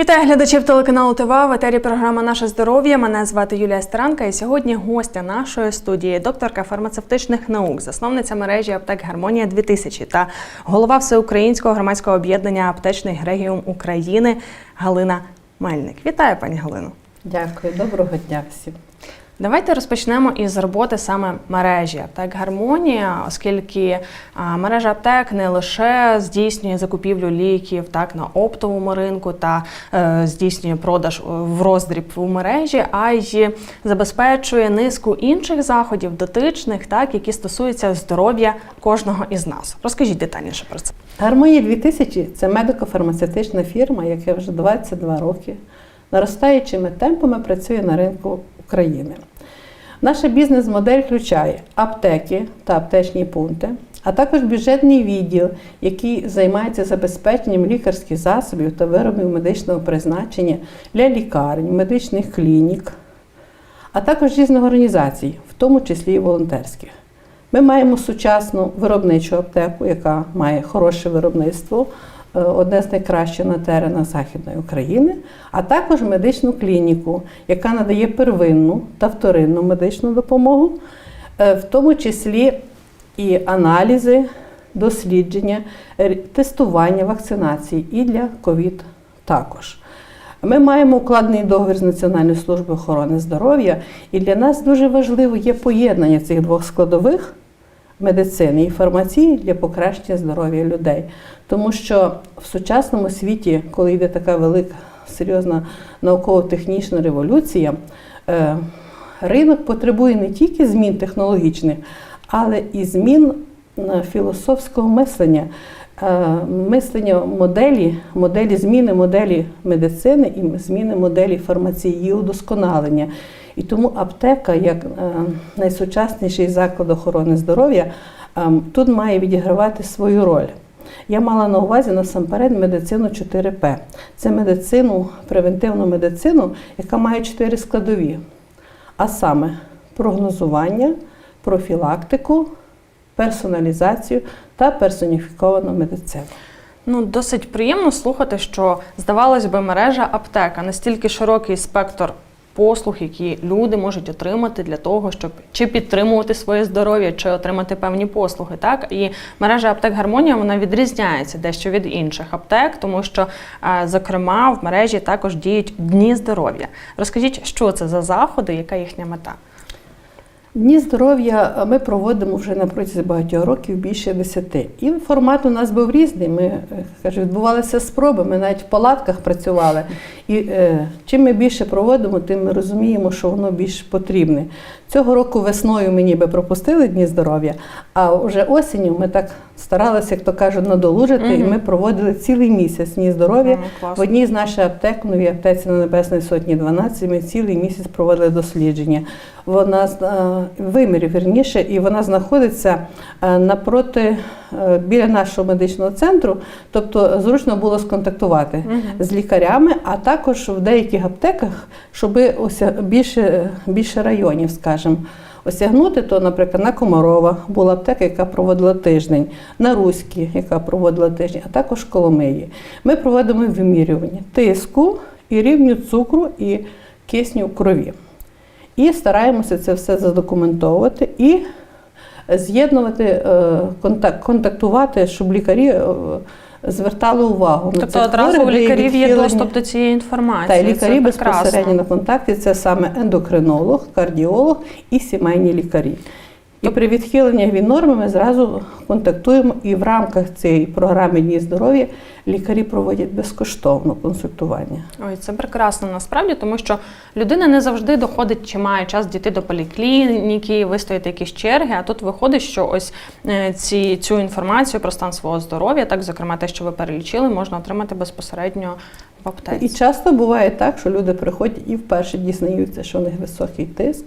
Вітаю глядачів телеканалу ТВА. В етері програма Наше здоров'я. Мене звати Юлія Старанка. І сьогодні гостя нашої студії, докторка фармацевтичних наук, засновниця мережі аптек Гармонія 2000 та голова всеукраїнського громадського об'єднання Аптечний Грегіум України Галина Мельник. Вітаю, пані Галину. Дякую, доброго дня всім. Давайте розпочнемо із роботи саме мережі аптек Гармонія, оскільки мережа аптек не лише здійснює закупівлю ліків так на оптовому ринку та е, здійснює продаж е, в роздріб у мережі, а й забезпечує низку інших заходів дотичних, так які стосуються здоров'я кожного із нас. Розкажіть детальніше про це. Гармонія 2000 це медико-фармацевтична фірма, яка вже 22 роки наростаючими темпами працює на ринку України. Наша бізнес-модель включає аптеки та аптечні пункти, а також бюджетний відділ, який займається забезпеченням лікарських засобів та виробів медичного призначення для лікарень, медичних клінік, а також різних організацій, в тому числі і волонтерських. Ми маємо сучасну виробничу аптеку, яка має хороше виробництво, одне з найкращих на теренах Західної України, а також медичну клініку, яка надає первинну та вторинну медичну допомогу, е, в тому числі і аналізи, дослідження, тестування вакцинації і для ковід також. Ми маємо укладений договір з Національною службою охорони здоров'я, і для нас дуже важливо є поєднання цих двох складових медицини і фармації для покращення здоров'я людей. Тому що в сучасному світі, коли йде така велика серйозна науково-технічна революція, е, ринок потребує не тільки змін технологічних, але і змін е, філософського мислення. Е, Мислення моделі, моделі зміни моделі медицини і зміни моделі фармації, її удосконалення. І тому аптека, як е, найсучасніший заклад охорони здоров'я, е, тут має відігравати свою роль. Я мала на увазі насамперед медицину 4П. Це медицину, превентивну медицину, яка має чотири складові. А саме прогнозування, профілактику, персоналізацію та персоніфіковану медицину. Ну, досить приємно слухати, що здавалось би, мережа аптека настільки широкий спектр послуг, які люди можуть отримати для того, щоб чи підтримувати своє здоров'я, чи отримати певні послуги. Так і мережа аптек Гармонія вона відрізняється дещо від інших аптек, тому що, е, зокрема, в мережі також діють дні здоров'я. Розкажіть, що це за заходи, яка їхня мета? Дні здоров'я ми проводимо вже на протязі багатьох років більше десяти. І формат у нас був різний. Ми е, кажу, відбувалися спроби. Ми навіть в палатках працювали. І е, чим ми більше проводимо, тим ми розуміємо, що воно більш потрібне. Цього року весною ми ніби пропустили дні здоров'я, а вже осінню ми так старалися, як то кажуть, надолужити, і ми проводили цілий місяць дні здоров'я. Класно. В одній з наших аптек, новій аптеці на Небесної Сотні 12, ми цілий місяць проводили дослідження. Вона вимірів вірніше, і вона знаходиться е, напроти е, біля нашого медичного центру, тобто зручно було сконтактувати Мгм. з лікарями, а також в деяких аптеках, щоб ося більше, більше районів, скажімо. Осягнути, то, наприклад, на Комарова була аптека, яка проводила тиждень, на Руській, яка проводила тиждень, а також Коломиї. Ми проводимо вимірювання тиску і рівню цукру і кисню в крові. І стараємося це все задокументовувати і з'єднувати, е, контактувати, щоб лікарі е, звертали увагу на Тобто цих одразу хворих, у лікарів є доступ до цієї інформації. Та й Це лікарі прекрасно. на контакті це саме ендокринолог, кардіолог і сімейні лікарі. І при відхиленнях від норми ми зразу контактуємо, і в рамках цієї програми Дні здоров'я лікарі проводять безкоштовно консультування. Ой, це прекрасно насправді, тому що людина не завжди доходить чи має час дійти до поліклініки, вистояти якісь черги. А тут виходить, що ось е, ці, цю інформацію про стан свого здоров'я, так зокрема те, що ви перелічили, можна отримати безпосередньо в аптеці. І часто буває так, що люди приходять і вперше дізнаються, що у них високий тиск,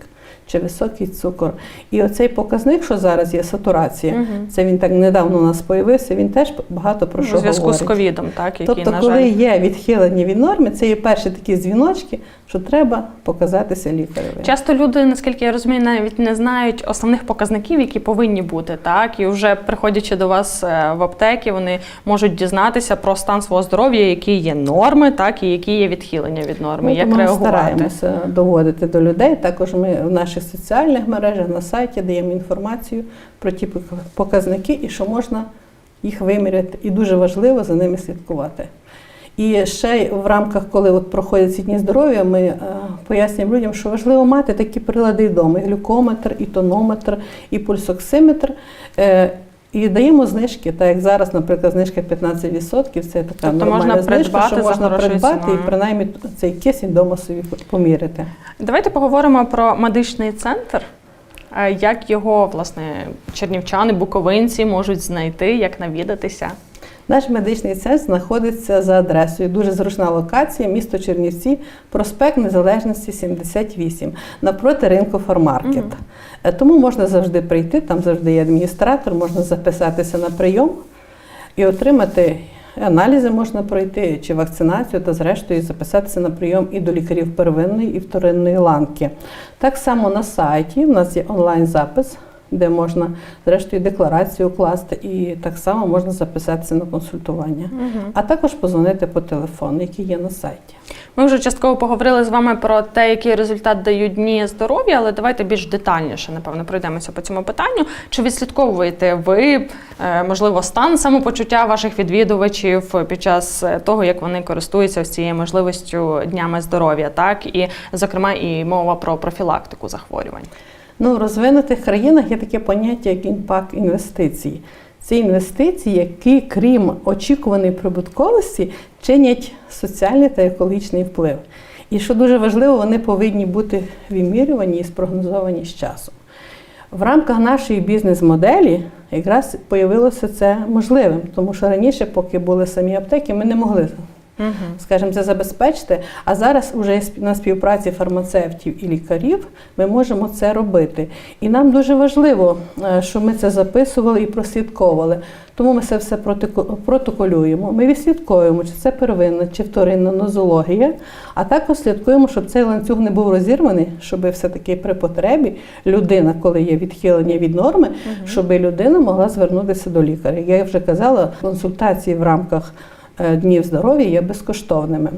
чи високий цукор. І оцей показник, що зараз є сатурація, Мгм. це він так недавно у нас появився, він теж багато про що У зв'язку говорить. з ковідом, так, який, Тобто, на коли є відхилення від норми, це є перші такі дзвіночки, що треба показатися лікареві. Часто люди, наскільки я розумію, навіть не знають основних показників, які повинні бути, так і вже приходячи до вас е, в аптеки, вони можуть дізнатися про стан свого здоров'я, які є норми, так і які є відхилення від норми, Ми як тому реагувати. стараємося доводити до людей. Також ми в наших соціальних мережах на сайті даємо інформацію про ті показники і що можна їх виміряти. І дуже важливо за ними слідкувати. І ще в рамках, коли от проходять ці дні здоров'я, ми е, пояснюємо людям, що важливо мати такі прилади вдома: і глюкометр, і тонометр, і пульсоксиметр. І даємо знижки, так як зараз, наприклад, знижка 15%, це така Тобто нормальна можна знижка, придбати що можна придбати придбати і принаймні цей кисень вдома собі поміряти. Давайте поговоримо про медичний центр. Е, Як його власне чернівчани, буковинці можуть знайти, як навідатися? Наш медичний центр знаходиться за адресою. Дуже зручна локація, місто Чернівці, проспект Незалежності 78, напроти ринку Фармаркет. Мгм. Е, Тому можна завжди прийти, там завжди є адміністратор, можна записатися на прийом і отримати аналізи можна пройти чи вакцинацію, та зрештою записатися на прийом і до лікарів первинної і вторинної ланки. Так само на сайті в нас є онлайн-запис, де можна зрештою декларацію укласти, і так само можна записатися на консультування, а також позвонити по телефону, який є на сайті. Ми вже частково поговорили з вами про те, який результат дають дні здоров'я, але давайте більш детальніше, напевно, пройдемося по цьому питанню. Чи відслідковуєте ви, е, можливо, стан самопочуття ваших відвідувачів під час е, того, як вони користуються цією можливістю днями здоров'я, так і зокрема і мова про профілактику захворювань? Ну, в розвинутих країнах є таке поняття, як імпакт інвестицій. Це інвестиції, які, крім очікуваної прибутковості, чинять соціальний та екологічний вплив. І що дуже важливо, вони повинні бути вимірювані і спрогнозовані з часом. В рамках нашої бізнес-моделі якраз появилося це можливим, тому що раніше, поки були самі аптеки, ми не могли Угу. скажімо, це забезпечити. А зараз вже на співпраці фармацевтів і лікарів ми можемо це робити. І нам дуже важливо, е, що ми це записували і прослідковували. Тому ми це все протоколюємо. Ми відслідковуємо, чи це первинна, чи вторинна нозологія, а також слідкуємо, щоб цей ланцюг не був розірваний, щоб все-таки при потребі людина, коли є відхилення від норми, щоб людина могла звернутися до лікаря. Я вже казала, консультації в рамках днів здоров'я є безкоштовними.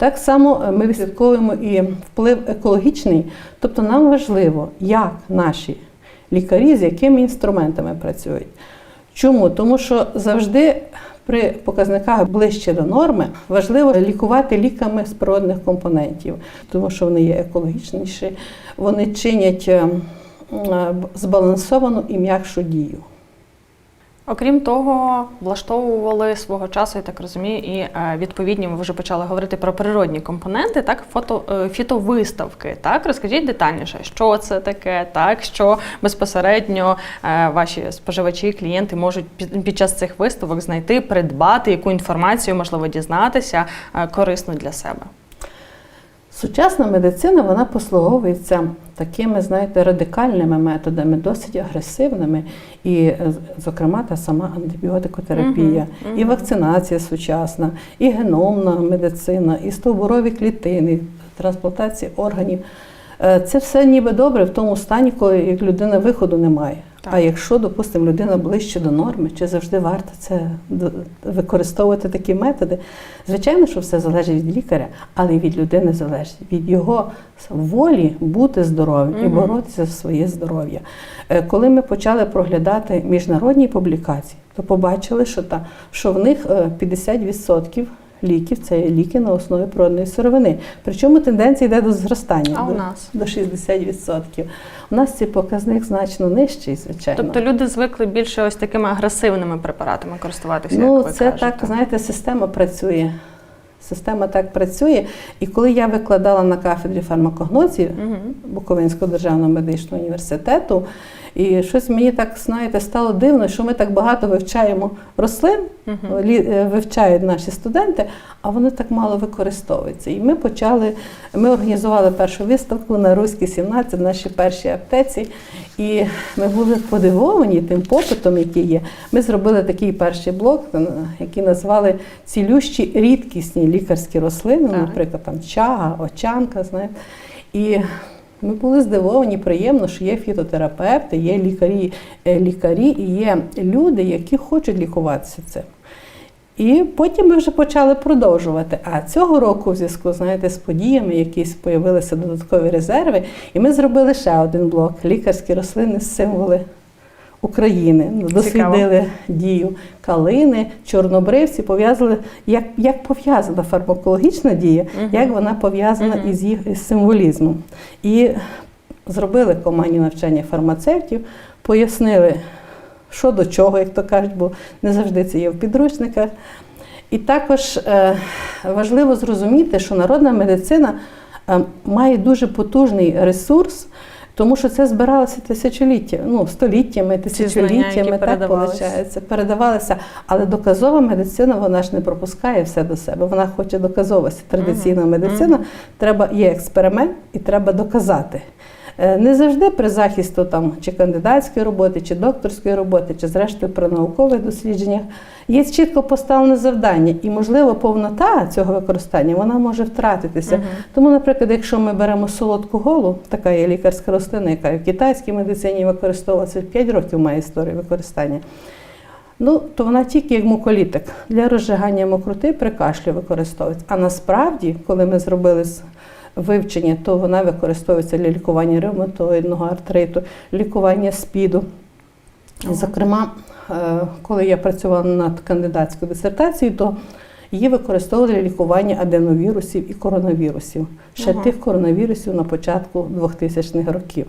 Так само е, ми відслідковуємо і вплив екологічний, тобто нам важливо, як наші лікарі з якими інструментами працюють. Чому? Тому що завжди при показниках ближче до норми важливо лікувати ліками з природних компонентів, тому що вони є екологічніші, вони чинять е, е, збалансовану і м'якшу дію. Окрім того, влаштовували свого часу, я так розумію, і е, відповідні ми вже почали говорити про природні компоненти, так, фото, е, фітовиставки. Так, розкажіть детальніше, що це таке, так, що безпосередньо е, ваші споживачі, клієнти можуть під, час цих виставок знайти, придбати, яку інформацію можливо дізнатися корисну для себе. Сучасна медицина вона послуговується такими, знаєте, радикальними методами, досить агресивними, і, е, зокрема, та сама антибіотикотерапія, Мгм, і вакцинація сучасна, і геномна медицина, і стовбурові клітини, трансплантація органів. Е, Це все ніби добре в тому стані, коли людина виходу немає. Так. А якщо, допустимо, людина ближче до норми, чи завжди варто це використовувати такі методи? Звичайно, що все залежить від лікаря, але й від людини залежить від його волі бути здоровим і боротися за своє здоров'я. Е, Коли ми почали проглядати міжнародні публікації, то побачили, що, та, що в них е, 50% ліків це ліки на основі природної сировини. Причому тенденція йде до зростання. А у до- нас? до 60%. У нас цей показник значно нижчий, звичайно. Тобто люди звикли більше ось такими агресивними препаратами користуватися. ну, як ви це кажете. так, знаєте, система працює. Система так працює. І коли я викладала на кафедрі фармакогнозії Мгм. Буковинського державного медичного університету, І щось мені так, знаєте, стало дивно, що ми так багато вивчаємо рослин, е, вивчають наші студенти, а вони так мало використовуються. І ми почали, ми організували першу виставку на Руській 17, наші перші аптеці. І ми були подивовані тим попитом, який є. Ми зробили такий перший блок, е, який назвали цілющі рідкісні лікарські рослини, наприклад, там чага, очанка, знаєте. І ми були здивовані, приємно, що є фітотерапевти, є лікарі, е, лікарі і є люди, які хочуть лікуватися цим. І потім ми вже почали продовжувати. А цього року, в зв'язку знаєте, з подіями, якісь появилися додаткові резерви, і ми зробили ще один блок лікарські рослини символи України. Дослідили дію калини, чорнобривці, пов'язали, як, як пов'язана фармакологічна дія, Мгм. як вона пов'язана Мгм. із їх із символізмом. І зробили командні навчання фармацевтів, пояснили, що до чого, як то кажуть, бо не завжди це є в підручниках. І також е, важливо зрозуміти, що народна медицина е, має дуже потужний ресурс, тому що це збиралося тисячоліття, ну, століттями, тисячоліттями, так виходить, передавалися. Але доказова медицина вона ж не пропускає все до себе. Вона хоче доказовості. Традиційна медицина треба є експеримент і треба доказати. Е, Не завжди при захисту там чи кандидатської роботи, чи докторської роботи, чи зрештою при наукових дослідженнях є чітко поставлене завдання, і можливо повнота цього використання вона може втратитися. Мгм. Тому, наприклад, якщо ми беремо солодку голу, така є лікарська рослина, яка в китайській медицині використовується 5 років має історію використання. Ну, то вона тільки як муколітик для розжигання мокроти при кашлі використовується. А насправді, коли ми зробили вивчення, то вона використовується для лікування ревматоїдного артриту, лікування спіду. Зокрема, е, коли я працювала над кандидатською дисертацією, то її використовували для лікування аденовірусів і коронавірусів. Ще Ага. тих коронавірусів на початку 2000-х років.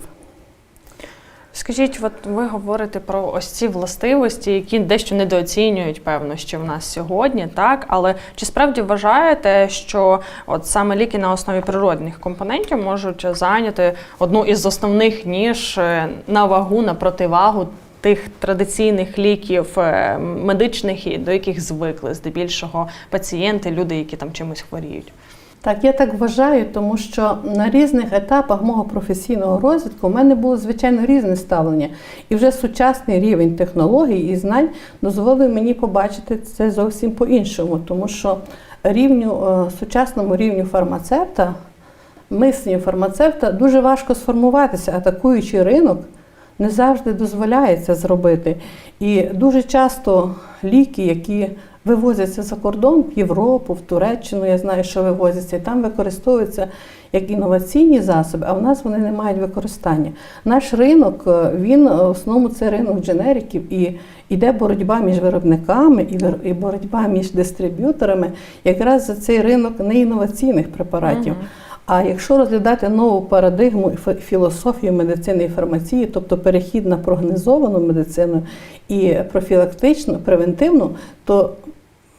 Скажіть, от ви говорите про ось ці властивості, які дещо недооцінюють, певно, що в нас сьогодні, так? Але чи справді вважаєте, що от саме ліки на основі природних компонентів можуть зайняти одну із основних ніж е, на вагу, на противагу тих традиційних ліків е, медичних, до яких звикли здебільшого пацієнти, люди, які там чимось хворіють? Так, я так вважаю, тому що на різних етапах мого професійного розвитку в мене було звичайно різне ставлення. І вже сучасний рівень технологій і знань дозволив мені побачити це зовсім по-іншому, тому що рівню, е, сучасному рівню фармацевта, мисленню фармацевта дуже важко сформуватися, атакуючи ринок. Не завжди дозволяється зробити. І дуже часто ліки, які вивозяться за кордон, в Європу, в Туреччину, я знаю, що вивозяться, і там використовуються як інноваційні засоби, а в нас вони не мають використання. Наш ринок, е, він е, в основному це ринок дженериків, і йде боротьба між виробниками і боротьба між дистриб'юторами якраз за цей ринок неінноваційних препаратів. А якщо розглядати нову парадигму і фі- філософію медицини і фармації, тобто перехід на прогнозовану медицину і профілактичну, превентивну, то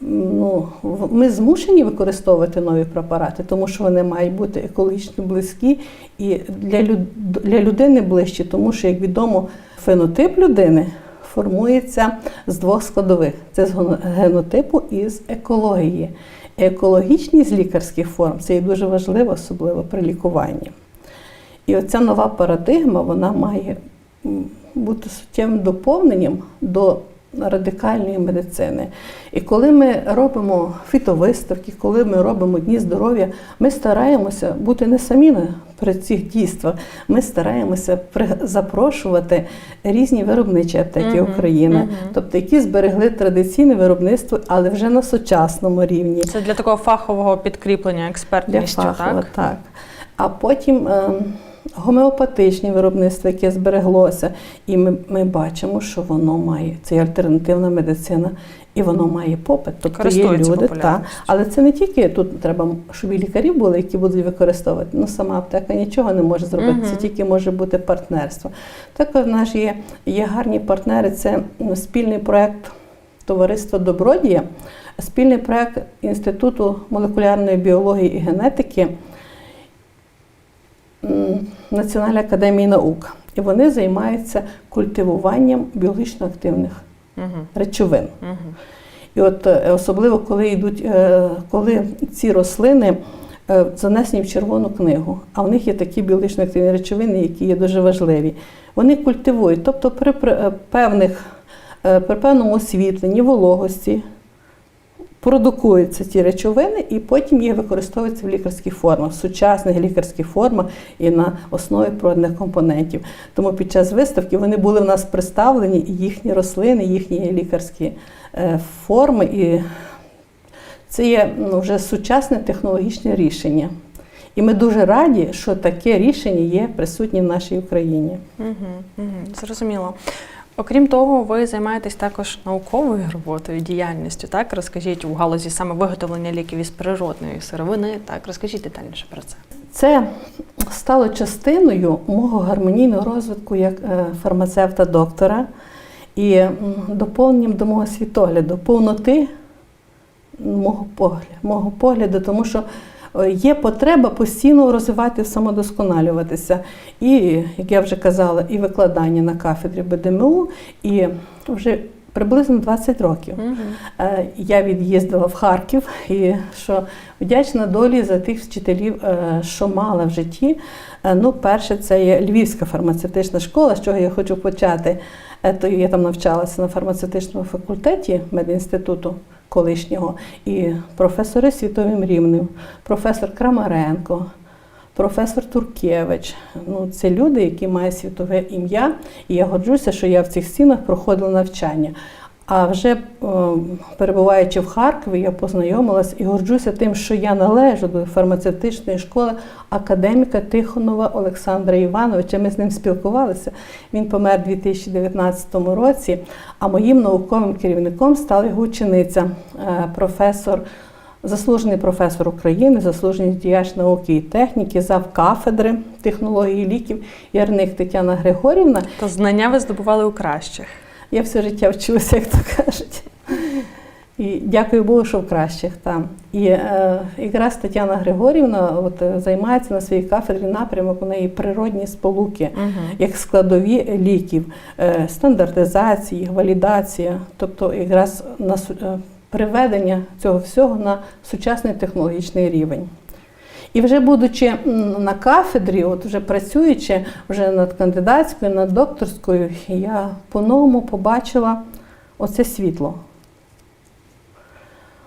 ну, ми змушені використовувати нові препарати, тому що вони мають бути екологічно близькі і для, люд- для людини ближчі, тому що, як відомо, фенотип людини формується з двох складових: це з генотипу і з екології. Екологічність лікарських форм це є дуже важливо, особливо при лікуванні. І оця нова парадигма вона має бути суттєвим доповненням до радикальної медицини. І коли ми робимо фітовиставки, коли ми робимо дні здоров'я, ми стараємося бути не самі при цих дійствах. Ми стараємося запрошувати різні виробничі аптеки Мгм, України, мгм. тобто які зберегли традиційне виробництво, але вже на сучасному рівні. Це для такого фахового підкріплення Для експертністю, фахова, так? так. А потім е, гомеопатичне виробництво, яке збереглося, і ми, ми бачимо, що воно має це альтернативна медицина, і воно має попит. Тобто є люди, популярністю. Але це не тільки тут треба, щоб і лікарі були, які будуть використовувати. Ну сама аптека нічого не може зробити. Це тільки може бути партнерство. Також в нас є, є гарні партнери. Це ну, спільний проект Товариства Добродія, спільний проект Інституту молекулярної біології і генетики Національної академії наук. І вони займаються культивуванням біологічно активних Угу. речовин. Угу. І от е, особливо, коли йдуть, е, коли ці рослини е, занесені в червону книгу, а в них є такі біологічно активні речовини, які є дуже важливі. Вони культивують, тобто при, певних при певному освітленні, вологості продукуються ці речовини, і потім їх використовуються в лікарських формах, в сучасних лікарських формах і на основі природних компонентів. Тому під час виставки вони були в нас представлені і їхні рослини, їхні лікарські е, форми. І це є ну, вже сучасне технологічне рішення. І ми дуже раді, що таке рішення є присутнє в нашій Україні. Угу. Угу. Зрозуміло. Окрім того, ви займаєтесь також науковою роботою, діяльністю. Так, розкажіть у галузі саме виготовлення ліків із природної сировини. Так, розкажіть детальніше про це. Це стало частиною мого гармонійного розвитку як е, фармацевта-доктора і доповненням до мого світогляду, повноти мого погляду, мого погляду, тому що є потреба постійно розвивати, самодосконалюватися. І, як я вже казала, і викладання на кафедрі БДМУ, і вже приблизно 20 років. Угу. Е, Я від'їздила в Харків і що вдячна долі за тих вчителів, е, що мала в житті. Е, Ну, перше, це є Львівська фармацевтична школа, з чого я хочу почати. Е, То я там навчалася на фармацевтичному факультеті медінституту колишнього, і професори світовим рівнем, професор Крамаренко. Професор Туркевич, ну це люди, які мають світове ім'я, і я горджуся, що я в цих стінах проходила навчання. А вже е, перебуваючи в Харкові, я познайомилась і горджуся тим, що я належу до фармацевтичної школи академіка Тихонова Олександра Івановича. Ми з ним спілкувалися. Він помер у 2019 році. А моїм науковим керівником стала його учениця, е, професор. Заслужений професор України, заслужений діяч науки і техніки, зав кафедри технології ліків Ярник Тетяна Григорівна. То знання ви здобували у кращих. Я все життя вчилася, як то кажуть. І дякую Богу, що в кращих там. І е, якраз Тетяна Григорівна от, е, займається на своїй кафедрі напрямок у неї природні сполуки, Угу. як складові ліків, е, стандартизація, їх валідація, тобто якраз на е, приведення цього всього на сучасний технологічний рівень. І вже будучи на кафедрі, от вже працюючи вже над кандидатською, над докторською, я по-новому побачила оце світло.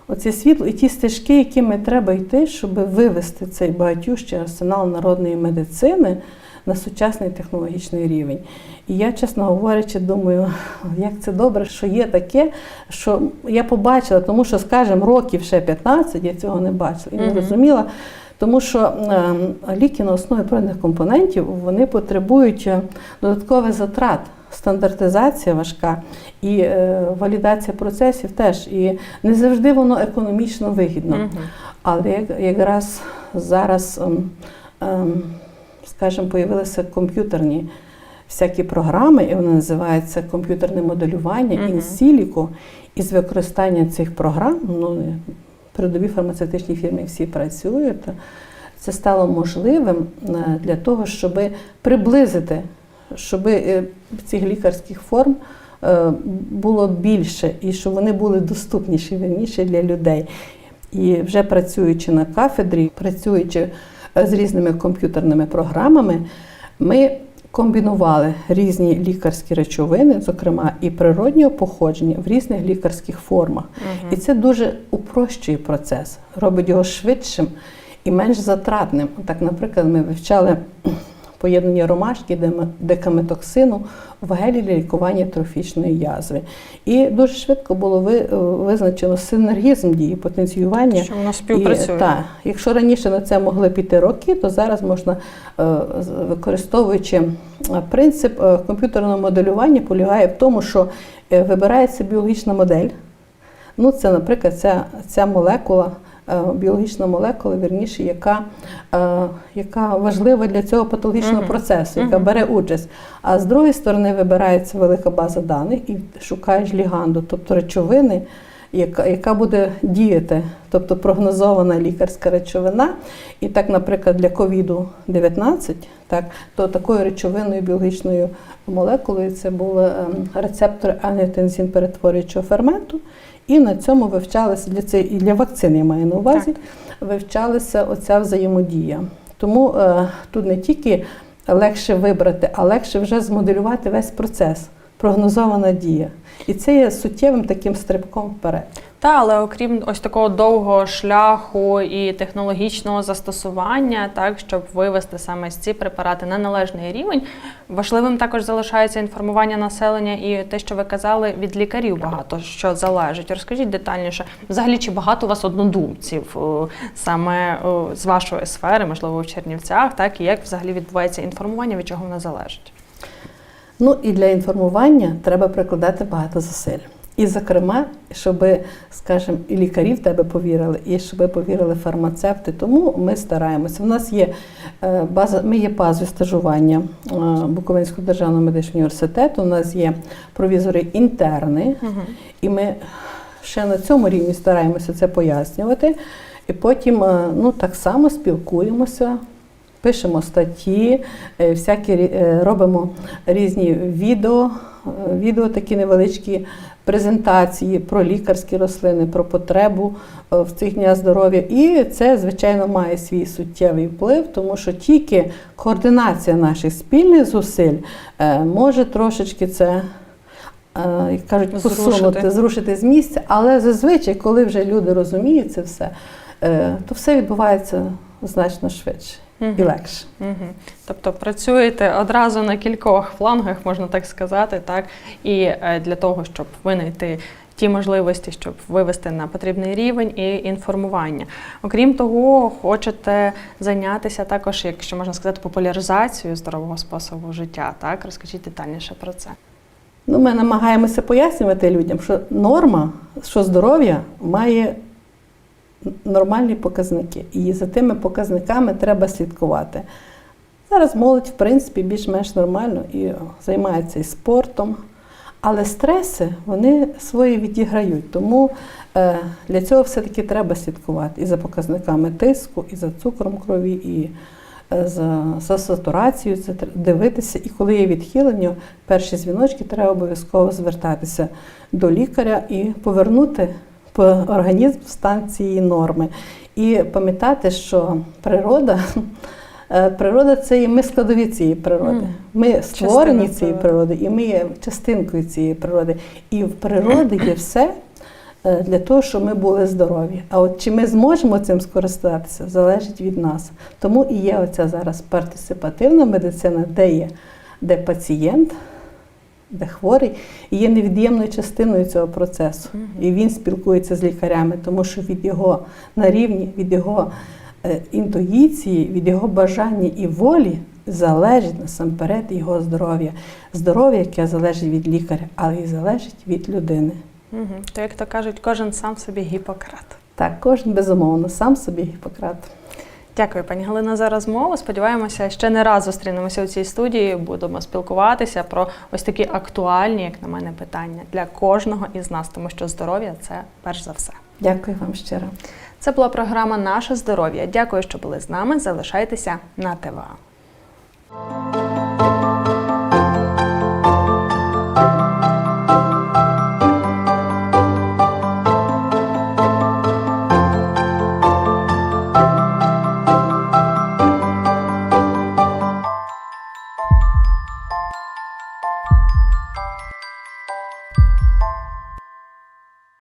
Оце світло і ті стежки, якими треба йти, щоб вивести цей багатющий арсенал народної медицини на сучасний технологічний рівень. І я, чесно говорячи, думаю, як це добре, що є таке, що я побачила, тому що, скажімо, років ще 15 я цього не бачила і не розуміла. Тому що е, ліки на основі природних компонентів вони потребують е, додаткових затрат. Стандартизація важка і е, валідація процесів теж. І не завжди воно економічно вигідно. Угу. Але як, якраз зараз, ем, ем, скажімо, появилися комп'ютерні всякі програми, і вони називаються комп'ютерне моделювання Мгм. інсіліко. І з використання цих програм, ну, передові фармацевтичні фірми всі працюють. Це стало можливим е, для того, щоб приблизити, щоб цих лікарських форм е, було більше і щоб вони були доступніші вірніше для людей. І вже працюючи на кафедрі, працюючи е, з різними комп'ютерними програмами, ми комбінували різні лікарські речовини, зокрема і природнього походження в різних лікарських формах. І це дуже упрощує процес, робить його швидшим і менш затратним. Так, наприклад, ми вивчали поєднання ромашки, декаметоксину в гелі для лікування трофічної язви. І дуже швидко було е, визначено синергізм дії, потенціювання. Що воно співпрацює. І, так, якщо раніше на це могли піти роки, то зараз можна, е, використовуючи е, принцип комп'ютерного моделювання, полягає в тому, що вибирається біологічна модель. Ну, це, наприклад, ця, ця молекула, біологічна молекула, вірніше, яка, е, яка важлива для цього патологічного Мгм. процесу, яка бере участь. А з другої сторони вибирається велика база даних і шукаєш ліганду, тобто речовини, яка, яка буде діяти, тобто прогнозована лікарська речовина. І так, наприклад, для ковіду-19, так, то такою речовиною біологічною молекулою це були ем, рецептори ангіотензин перетворюючого ферменту. І на цьому вивчалася для цієї і для вакцини, я маю на увазі, вивчалася оця взаємодія. Тому е, тут не тільки легше вибрати, а легше вже змоделювати весь процес, прогнозована дія. І це є суттєвим таким стрибком вперед. Та, але окрім ось такого довгого шляху і технологічного застосування, так щоб вивести саме ці препарати на належний рівень, важливим також залишається інформування населення і те, що ви казали, від лікарів багато що залежить. Розкажіть детальніше, взагалі, чи багато у вас однодумців е, саме е, з вашої сфери, можливо, в Чернівцях, так і як взагалі відбувається інформування, від чого воно залежить? Ну і для інформування треба прикладати багато зусиль. І, зокрема, щоб, скажімо, і лікарі в тебе повірили, і щоб повірили фармацевти. Тому ми стараємося. У нас є е, база, ми є базою стажування е, Буковинського державного медичного університету. У нас є провізори інтерни, і ми ще на цьому рівні стараємося це пояснювати. І потім е, ну, так само спілкуємося. Пишемо статті, всякі робимо різні відео, відео такі невеличкі презентації про лікарські рослини, про потребу е, в цих днях здоров'я. І це, звичайно, має свій суттєвий вплив, тому що тільки координація наших спільних зусиль е, може трошечки це. е, Як кажуть, Зрушити. посунути, зрушити з місця, але зазвичай, коли вже люди розуміють це все, то все відбувається значно швидше і легше. Угу. Тобто працюєте одразу на кількох флангах, можна так сказати, так і е, для того, щоб винайти ті можливості, щоб вивести на потрібний рівень і інформування. Окрім того, хочете зайнятися також, якщо можна сказати, популяризацією здорового способу життя. Так, розкажіть детальніше про це. Ну, ми намагаємося пояснювати людям, що норма, що здоров'я має нормальні показники. І за тими показниками треба слідкувати. Зараз молодь, в принципі, більш-менш нормально і займається і спортом. Але стреси вони свої відіграють. Тому е, для цього все-таки треба слідкувати і за показниками тиску, і за цукром крові, і е, за, за сатурацією це дивитися. І коли є відхилення, перші дзвіночки треба обов'язково звертатися до лікаря і повернути по- організм в стан цієї норми. І пам'ятати, що природа. е, Природа це і ми складові цієї природи. Ми створені Частина цієї природи. природи, і ми є частинкою цієї природи. І в природі є все е, для того, щоб ми були здорові. А от чи ми зможемо цим скористатися, залежить від нас. Тому і є оця зараз партисипативна медицина, де є де пацієнт, де хворий, і є невід'ємною частиною цього процесу. І він спілкується з лікарями, тому що від його на рівні, від його е, інтуїції, від його бажання і волі залежить насамперед його здоров'я. Здоров'я, яке залежить від лікаря, але й залежить від людини. Угу. То, як то кажуть, кожен сам собі гіпократ. Так, кожен безумовно сам собі Гіппократ. Дякую, пані Галина, за розмову. Сподіваємося, ще не раз зустрінемося у цій студії. Будемо спілкуватися про ось такі актуальні, як на мене, питання для кожного із нас, тому що здоров'я це перш за все. Дякую вам щиро. Це була програма Наше здоров'я. Дякую, що були з нами. Залишайтеся на ТВА.